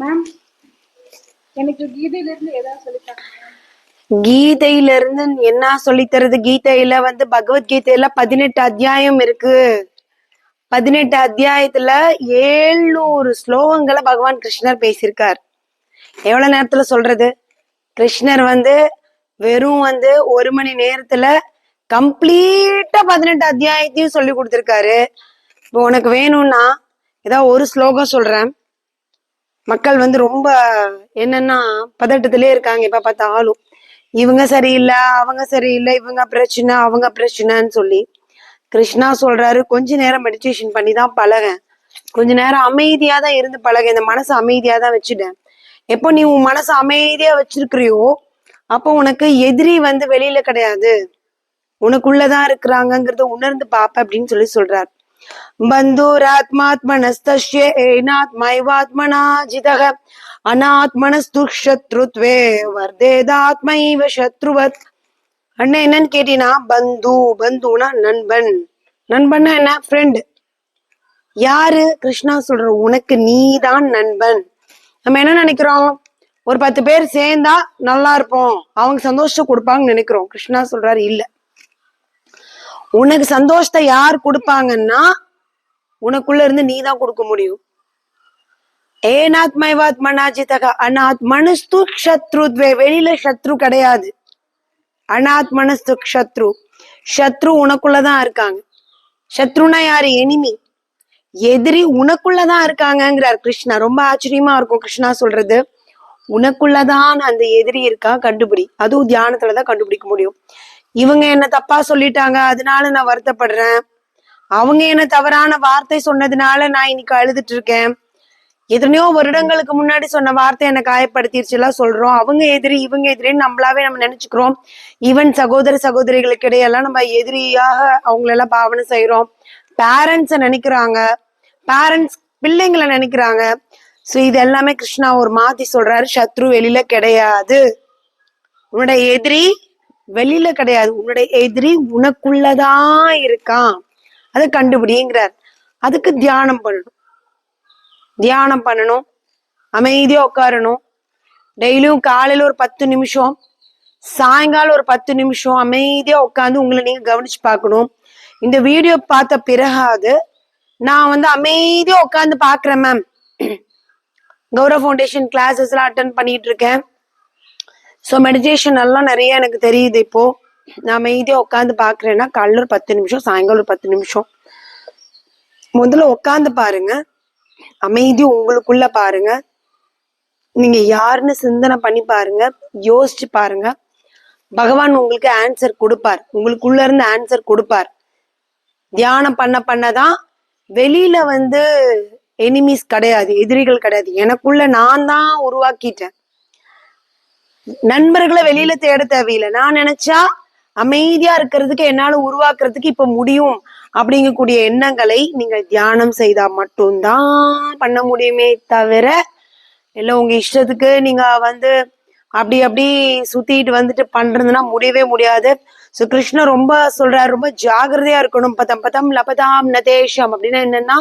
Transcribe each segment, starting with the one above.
Ma'am எனக்கு கீதையிலிருந்து ஏதாவது சொல்லித்தாங்க கீதையில இருந்து என்ன சொல்லித் தருது கீதையில வந்து பகவத்கீதையில பதினெட்டு அத்தியாயம் இருக்கு. பதினெட்டு அத்தியாயத்துல ஏழ்நூறு ஸ்லோகங்களை பகவான் கிருஷ்ணர் பேசியிருக்கார். எவ்வளவு நேரத்துல சொல்றது? கிருஷ்ணர் வந்து வெறும் வந்து ஒரு மணி நேரத்துல கம்ப்ளீட்டா பதினெட்டு அத்தியாயத்தையும் சொல்லி கொடுத்திருக்காரு. இப்போ உனக்கு வேணும்னா ஏதாவது ஒரு ஸ்லோகம் சொல்றேன். மக்கள் வந்து ரொம்ப என்னன்னா பதட்டத்திலே இருக்காங்க. எப்ப பார்த்தாலும் இவங்க சரியில்லை அவங்க சரியில்லை இவங்க பிரச்சனை அவங்க பிரச்சனைன்னு சொல்லி கிருஷ்ணா சொல்றாரு. கொஞ்ச நேரம் மெடிடேஷன் பண்ணி தான் பழக கொஞ்ச நேரம் அமைதியா தான் இருந்து பழக இந்த மனசை அமைதியா தான் வச்சுட்டேன். எப்போ நீ உன் மனசை அமைதியா வச்சிருக்கிறியோ அப்போ உனக்கு எதிரி வந்து வெளியில கிடையாது. உனக்குள்ளதான் இருக்கிறாங்கங்கிறத உணர்ந்து பாப்ப அப்படின்னு சொல்லி சொல்றார். பந்தூராத்மாத்மனஸ்தஸ்ய ஏனாத்மைவாத்மனா ஜிதக அனாத்மனஸ்துஷத்ருத்வே வர்தேதாத்மைவ சத்ருவத் அண்ணன் என்னன்னு கேட்டீங்கன்னா பந்து பந்துனா நண்பன். நண்பன்னா என்ன? ஃப்ரெண்ட் யாரு? கிருஷ்ணா சொல்ற உனக்கு நீதான் நண்பன். நம்ம என்ன நினைக்கிறோம்? ஒரு பத்து பேர் சேர்ந்தா நல்லா இருப்போம். அவங்க சந்தோஷம் கொடுப்பாங்கன்னு நினைக்கிறோம். கிருஷ்ணா சொல்றாரு இல்ல. உனக்கு சந்தோஷத்தை யார் கொடுப்பாங்கன்னா உனக்குள்ள இருந்து நீ தான் கொடுக்க முடியும். ஏனாத்மைவாத் மனாஜிதக. அனாத் மனஸ்து ஷத்ருத்வே வெளியில சத்ரு கிடையாது. அனாத் மனஸ்து ஷத்ரு சத்ரு உனக்குள்ளதான் இருக்காங்க. சத்ருனா யாரு? எனிமி. எதிரி உனக்குள்ளதான் இருக்காங்கங்கிறார் கிருஷ்ணா. ரொம்ப ஆச்சரியமா இருக்கும் கிருஷ்ணா சொல்றது. உனக்குள்ளதான் அந்த எதிரி இருக்கா? கண்டுபிடி. அதுவும் தியானத்துலதான் கண்டுபிடிக்க முடியும். இவங்க என்ன தப்பா சொல்லிட்டாங்க அதனால நான் வருத்தப்படுறேன். அவங்க என்ன தவறான வார்த்தை சொன்னதுனால நான் இன்னைக்கு அழுதுட்டு இருக்கேன் எத்தனையோ வருடங்களுக்கு முன்னாடி சொன்ன வார்த்தை என்ன காயப்படுத்திருச்சுலாம் சொல்றோம். அவங்க எதிரி இவங்க எதிரின்னு நம்மளாவே நம்ம நினைச்சுக்கிறோம். ஈவன் சகோதர சகோதரிகளுக்கு இடையெல்லாம் நம்ம எதிரியாக அவங்களெல்லாம் பாவனை செய்யறோம் பேரண்ட்ஸை நினைக்கிறாங்க. பேரண்ட்ஸ் பிள்ளைங்களை நினைக்கிறாங்க. ஸோ இது எல்லாமே கிருஷ்ணா ஒரு மாத்தி சொல்றாரு. சத்ரு வெளியில கிடையாது. உன்னோட எதிரி வெளியில கிடையாது. உன்னுடைய எதிரி உனக்குள்ளதான் இருக்கான். அதை கண்டுபிடிங்கிறார். அதுக்கு தியானம் பண்ணணும். தியானம் பண்ணணும். அமைதியா உட்காரணும். டெய்லியும் காலையில ஒரு பத்து நிமிஷம் சாயங்காலம் ஒரு பத்து நிமிஷம் அமைதியா உட்காந்து உங்களை நீங்க கவனிச்சு பார்க்கணும். இந்த வீடியோ பார்த்த பிறகாது நான் வந்து அமைதியா உட்காந்து பாக்குறேன் மேம் கௌரவ ஃபவுண்டேஷன் கிளாஸஸ் எல்லாம் அட்டன் பண்ணிட்டு இருக்கேன். ஸோ மெடிடேஷன் எல்லாம் நிறைய எனக்கு தெரியுது இப்போ. நான் அமைதியாக உட்காந்து பார்க்குறேன்னா காலைல ஒரு பத்து நிமிஷம் சாயங்காலம் ஒரு பத்து நிமிஷம். முதல்ல உட்காந்து பாருங்க. அமைதி உங்களுக்குள்ள பாருங்க. நீங்க யாருன்னு சிந்தனை பண்ணி பாருங்க. யோசிச்சு பாருங்க. பகவான் உங்களுக்கு ஆன்சர் கொடுப்பார். உங்களுக்குள்ள இருந்து ஆன்சர் கொடுப்பார். தியானம் பண்ண பண்ணதான் வெளியில வந்து எனிமீஸ் கிடையாது எதிரிகள் கிடையாது. எனக்குள்ள நான் தான் உருவாக்கிட்டேன். நண்பர்களை வெளியில தேட தேவையில்லை. நான் நினைச்சா அமைதியா இருக்கிறதுக்கு என்னால உருவாக்குறதுக்கு இப்ப முடியும் அப்படிங்கக்கூடிய எண்ணங்களை நீங்க தியானம் செய்தா மட்டும்தான் பண்ண முடியுமே தவிர இல்ல உங்க இஷ்டத்துக்கு நீங்க வந்து அப்படி அப்படி சுத்திட்டு வந்துட்டு பண்றதுன்னா முடியவே முடியாது. ஸோ கிருஷ்ணர் ரொம்ப சொல்றாரு ரொம்ப ஜாகிரதையா இருக்கணும். பதம் பதம் லபதாம் நதேஷம் அப்படின்னா என்னன்னா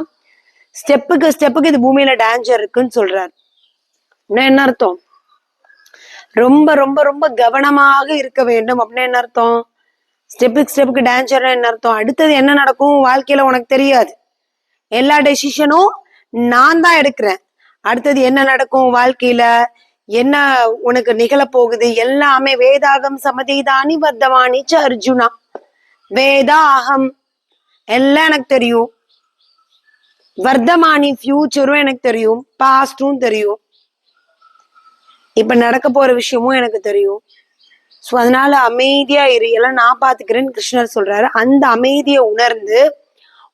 ஸ்டெப்புக்கு ஸ்டெப்புக்கு இது பூமியில டேஞ்சர் இருக்குன்னு சொல்றாரு. என்ன என்ன அர்த்தம்? ரொம்ப ரொம்ப ரொம்ப கவனமாக இருக்க வேண்டும் அப்படின்னு என்ன அர்த்தம்? ஸ்டெப்புக்கு ஸ்டெப்புக்கு டான்ஸர் என்ன அர்த்தம்? அடுத்தது என்ன நடக்கும்? வாழ்க்கையில உனக்கு தெரியாது. எல்லா டெசிஷனும் நான் தான் எடுக்கிறேன். அடுத்தது என்ன நடக்கும் வாழ்க்கையில? என்ன உனக்கு நிகழ போகுது எல்லாமே வேதாகம் சமதிதானி வர்த்தமானி அர்ஜுனா. வேதாகம். எல்லாம் எனக்கு தெரியும். வர்த்தமானி ஃபியூச்சரும் எனக்கு தெரியும். பாஸ்டும் தெரியும். இப்ப நடக்க போற விஷயமும் எனக்கு தெரியும். ஸோ அதனால அமைதியா இரு. எல்லாம் நான் பாத்துக்கிறேன்னு கிருஷ்ணர் சொல்றாரு. அந்த அமைதியை உணர்ந்து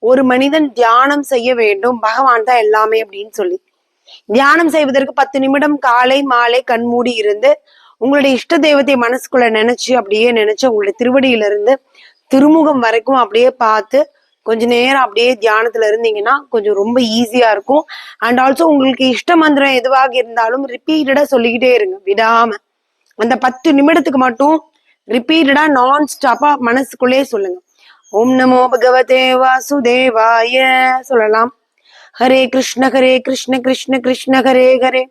ஒரு மனிதன் தியானம் செய்ய வேண்டும். பகவான் தான் எல்லாமே அப்படின்னு சொல்லி. தியானம் செய்வதற்கு பத்து நிமிடம் காலை மாலை கண்மூடி இருந்து உங்களுடைய இஷ்ட தெய்வத்தை மனசுக்குள்ள நினைச்சு அப்படியே நினைச்சு உங்களுடைய திருவடியில இருந்து திருமுகம் வரைக்கும் அப்படியே பார்த்து கொஞ்ச நேரம் அப்படியே தியானத்துல இருந்தீங்கன்னா கொஞ்சம் ரொம்ப ஈஸியா இருக்கும். அண்ட் ஆல்சோ உங்களுக்கு இஷ்ட மந்திரம் எதுவாக இருந்தாலும் ரிப்பீட்டடா சொல்லிக்கிட்டே இருங்க விடாம. அந்த பத்து நிமிடத்துக்கு மட்டும் ரிப்பீட்டடா நான் ஸ்டாப்பா மனசுக்குள்ளே சொல்லுங்க. ஓம் நமோ பகவதே வாசுதேவாய சொல்லலாம். ஹரே கிருஷ்ண ஹரே கிருஷ்ண கிருஷ்ண கிருஷ்ண ஹரே ஹரே.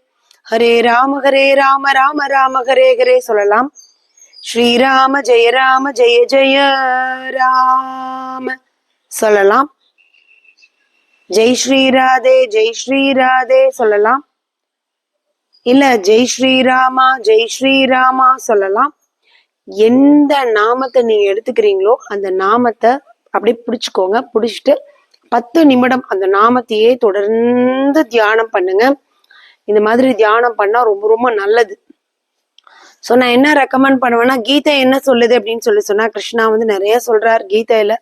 ஹரே ராம ஹரே ராம ராம ராம ஹரே ஹரே சொல்லலாம். ஸ்ரீராம ஜெய ராம ஜெய ஜெய ராம. சொல்லலாம். ஜெய் ஸ்ரீராதே ஜெய் ஸ்ரீராதே சொல்லலாம். இல்ல ஜெய் ஸ்ரீராமா ஜெய் ஸ்ரீராமா சொல்லலாம். எந்த நாமத்தை நீங்க எடுத்துக்கிறீங்களோ அந்த நாமத்தை அப்படியே பிடிச்சுக்கோங்க. பிடிச்சிட்டு பத்து நிமிடம் அந்த நாமத்தையே தொடர்ந்து தியானம் பண்ணுங்க. இந்த மாதிரி தியானம் பண்ணா ரொம்ப ரொம்ப நல்லது. ஸோ நான் என்ன ரெக்கமெண்ட் பண்ணுவேன்னா கீதை என்ன சொல்லுது அப்படின்னு சொல்லி சொன்னா கிருஷ்ணா வந்து நிறைய சொல்றார் கீதையில.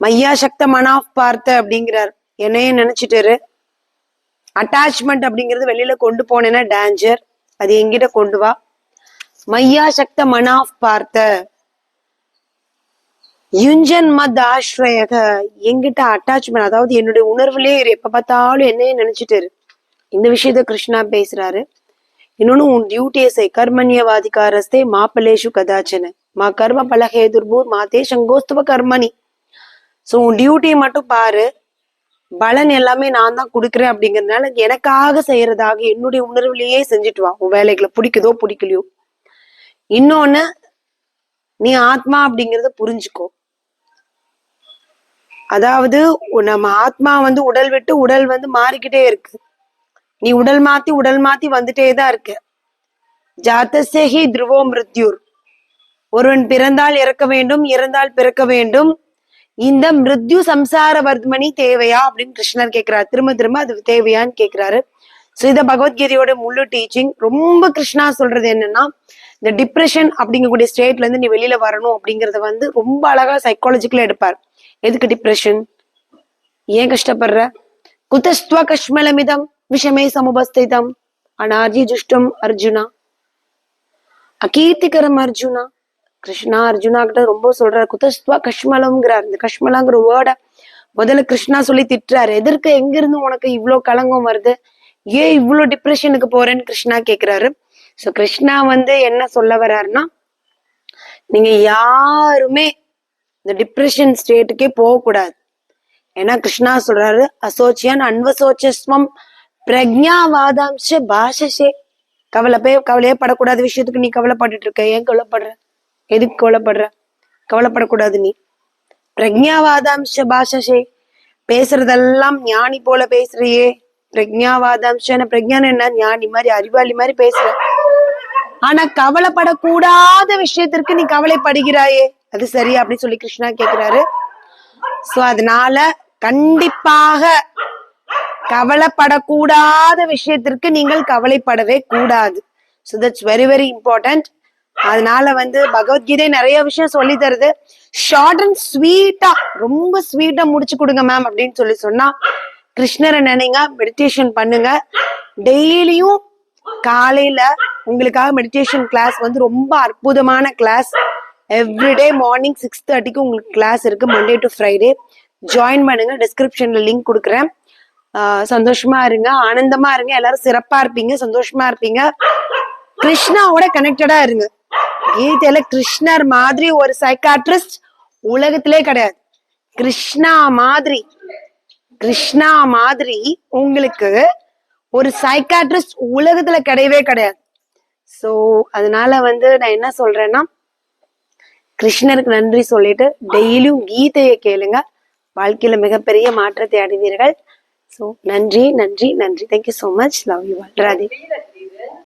மையா சக்த மனாஃப் பார்த்த அப்படிங்கிறார். என்னையே நினைச்சிட்டாரு அட்டாச்மெண்ட் அப்படிங்கிறது வெளியில கொண்டு போனேன்னா டேஞ்சர் அது எங்கிட்ட கொண்டு வா. மையா சக்த மனாஃப் பார்த்த யுஞ்சன் மத் ஆஸ்ரயக எங்கிட்ட அட்டாச்மெண்ட் அதாவது என்னுடைய உணர்வுலயே எப்ப பார்த்தாலும் என்னையே நினைச்சிட்டாரு இந்த விஷயத்த கிருஷ்ணா பேசுறாரு. இன்னொன்னு உன் டியூட்டியை செய் கர்மண்யவாதிகாரஸ்தே மாப்பலேஷு கதாச்சன. மா கர்ம பலகே துர்பூர் மாதே சங்கோஸ்துவ கர்மணி. ஸோ உன் டியூட்டியை மட்டும் பாரு. பலன் எல்லாமே நான் தான் கொடுக்குறேன் அப்படிங்கிறதுனால எனக்காக செய்யறதாக என்னுடைய உணர்வுலயே செஞ்சுட்டு வா. உன் வேலைகளை பிடிக்குதோ பிடிக்கலையோ. இன்னொன்னு நீ ஆத்மா அப்படிங்கிறத புரிஞ்சுக்கோ. அதாவது நம்ம ஆத்மா வந்து உடல் விட்டு உடல் வந்து மாறிக்கிட்டே இருக்கு. நீ உடல் மாத்தி உடல் மாத்தி வந்துட்டே தான் இருக்க. ஜாத்தசேகி துருவோ மிருத்யூர். ஒருவன் பிறந்தால் இறக்க வேண்டும் இறந்தால் பிறக்க வேண்டும். இந்த மிருத்யு சம்சார வர்த்மணி தேவையா அப்படின்னு கிருஷ்ணர் கேக்குறாரு. திரும்ப திரும்ப அது தேவையான்னு கேட்கிறாரு ஸோ இத பகவத்கீதையோட முழு டீச்சிங் ரொம்ப கிருஷ்ணா சொல்றது என்னன்னா இந்த டிப்ரெஷன் அப்படிங்கக்கூடிய ஸ்டேட்ல இருந்து நீ வெளியில வரணும் அப்படிங்கறத வந்து ரொம்ப அழகா சைக்காலஜிக்கலா எடுப்பார். எதுக்கு டிப்ரெஷன் ஏன் கஷ்டப்படுற? குதஸ்துவ கஷ்மலமிதம் விஷமே சமுபஸ்திதம். அனார்ஜி ஜுஷ்டம் அர்ஜுனா. அகீர்த்திகரம் அர்ஜுனா. கிருஷ்ணா அர்ஜுனா கிட்ட ரொம்ப சொல்றாரு குதஸ்துவா கஷ்மலம்ங்கிறார். இந்த கஷ்மலாங்கிற வேர்டை முதல்ல கிருஷ்ணா சொல்லி திட்டுறாரு. எதற்கு? எங்க இருந்து உனக்கு இவ்வளவு களங்கம் வருது? ஏன் இவ்வளவு டிப்ரெஷனுக்கு போறேன்னு கிருஷ்ணா கேக்குறாரு. சோ கிருஷ்ணா வந்து என்ன சொல்ல வர்றாருன்னா நீங்க யாருமே இந்த டிப்ரெஷன் ஸ்டேட்டுக்கே போகக்கூடாது ஏன்னா கிருஷ்ணா சொல்றாரு அசோச்சியான் அன்வசோச்சஸ்வம் பிரக்ஞாவாதாம்ச பாஷசே. கவலை போய் கவலையே படக்கூடாத விஷயத்துக்கு நீ கவலைப்பட்டுட்டு இருக்க. ஏன் கவலைப்படுற? எதுக்கு கவலைப்படுற? கவலைப்படக்கூடாது நீ. பிரக்ஞாவாதாம்ச பாஷசே. பேசுறதெல்லாம் ஞானி போல பேசுறியே. பிரக்ஞாவாதாம்சன பிரக்ஞானம் என்ன? ஞானி மாதிரி அறிவாளி மாதிரி பேசுற. ஆனா கவலைப்படக்கூடாத விஷயத்திற்கு நீ கவலைப்படுகிறாயே. அது சரியா அப்படின்னு சொல்லி கிருஷ்ணா கேக்குறாரு. சோ அதனால கண்டிப்பாக கவலைப்படக்கூடாத விஷயத்திற்கு நீங்கள் கவலைப்படவே கூடாது. So that's very very important அதனால வந்து பகவத்கீதை நிறைய விஷயம் சொல்லி தருது. ஷார்ட் அண்ட் ஸ்வீட்டா ரொம்ப ஸ்வீட்டா முடிச்சு கொடுங்க மேம் அப்படின்னு சொல்லி சொன்னா கிருஷ்ணரை நினைங்க மெடிடேஷன் பண்ணுங்க. டெய்லியும் காலையில உங்களுக்காக மெடிடேஷன் கிளாஸ் வந்து ரொம்ப அற்புதமான கிளாஸ் எவ்ரிடே மார்னிங் சிக்ஸ் தேர்ட்டிக்கு உங்களுக்கு கிளாஸ் இருக்கு மண்டே டு ஃப்ரைடே ஜாயின் பண்ணுங்க டிஸ்கிரிப்ஷன்ல லிங்க் கொடுக்குறேன். சந்தோஷமா இருங்க ஆனந்தமா இருங்க எல்லாரும் சிறப்பா இருப்பீங்க சந்தோஷமா இருப்பீங்க. கிருஷ்ணாவோட கனெக்டடா இருங்க. கீதையில கிருஷ்ணர் மாதிரி ஒரு சைக்காட்ரிஸ்ட் உலகத்திலே கிடையாது. கிருஷ்ணா மாதிரி கிருஷ்ணா மாதிரி உங்களுக்கு ஒரு சைக்காட்ரிஸ்ட் உலகத்துல கிடையவே கிடையாது. சோ அதனால வந்து நான் என்ன சொல்றேன்னா கிருஷ்ணருக்கு நன்றி சொல்லிட்டு டெய்லியும் கீதையை கேளுங்க. வாழ்க்கையில மிகப்பெரிய மாற்றத்தை அடைவீர்கள். ஸோ நன்றி நன்றி நன்றி. Thank you so much love you Radhe.